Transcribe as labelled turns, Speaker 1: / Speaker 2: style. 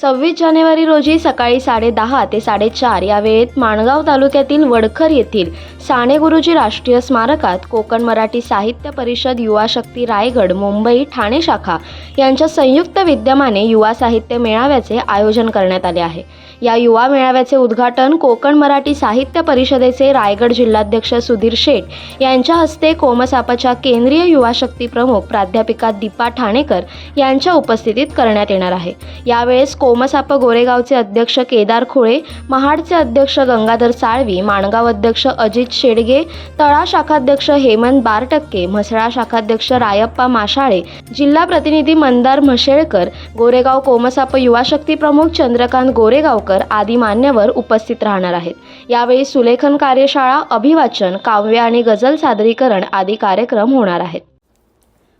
Speaker 1: सव्वीस जानेवारी रोजी सकाळी साडेदहा ते साडेचार या वेळेत माणगाव तालुक्यातील वडखर येथील साने गुरुजी राष्ट्रीय स्मारकात कोकण मराठी साहित्य परिषद युवा शक्ती रायगड मुंबई ठाणे शाखा यांच्या संयुक्त विद्यमाने युवा साहित्य मेळाव्याचे आयोजन करण्यात आले आहे. या युवा मेळाव्याचे उद्घाटन कोकण मराठी साहित्य परिषदेचे रायगड जिल्हाध्यक्ष सुधीर शेठ यांच्या हस्ते कोमसापाच्या केंद्रीय युवा शक्ती प्रमुख प्राध्यापिका दीपा ठाणेकर यांच्या उपस्थितीत करण्यात येणार आहे. यावेळेस कोमसाप गोरेगावचे अध्यक्ष केदार खुळे महाडचे अध्यक्ष गंगाधर साळवी माणगाव अध्यक्ष अजित शेडगे तळा शाखाध्यक्ष हेमंत बारटक्के म्हसळा शाखाध्यक्ष रायप्पा माशाळे जिल्हा प्रतिनिधी मंदार म्हशेळकर गोरेगाव कोमसाप युवा शक्ती प्रमुख चंद्रकांत गोरेगावकर आदी मान्यवर उपस्थित राहणार आहेत. यावेळी सुलेखन कार्यशाळा अभिवाचन काव्य आणि गझल सादरीकरण आदी कार्यक्रम होणार आहेत.